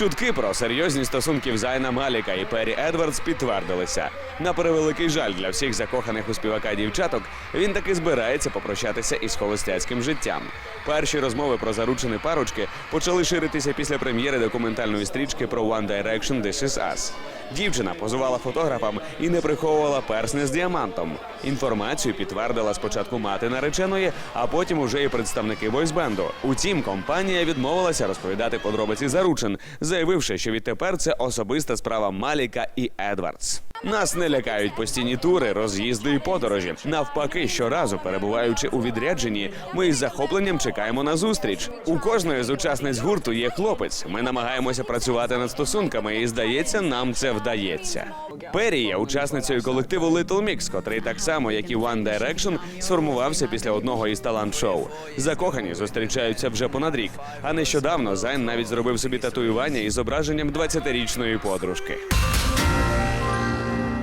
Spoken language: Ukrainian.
Чутки про серйозні стосунки Зайна Маліка і Пері Едвардс підтвердилися. На превеликий жаль для всіх закоханих у співака дівчаток, він таки збирається попрощатися із холостяцьким життям. Перші розмови про заручені парочки почали ширитися після прем'єри документальної стрічки про One Direction This Is Us. Дівчина позувала фотографам і не приховувала персни з діамантом. Інформацію підтвердила спочатку мати нареченої, а потім уже і представники бойсбенду. Утім, компанія відмовилася розповідати подробиці заручин, заявивши, що відтепер це особиста справа Маліка і Едвардс. Нас не лякають постійні тури, роз'їзди і подорожі. Навпаки, щоразу перебуваючи у відрядженні, ми із захопленням чекаємо на зустріч. У кожної з учасниць гурту є хлопець. Ми намагаємося працювати над стосунками, і здається, нам це вдається. Пері є учасницею колективу Little Mix, котрий так само, як і One Direction, сформувався після одного із талант-шоу. Закохані зустрічаються вже понад рік. А нещодавно Зайн навіть зробив собі татуювання із зображенням 20-річної подружки.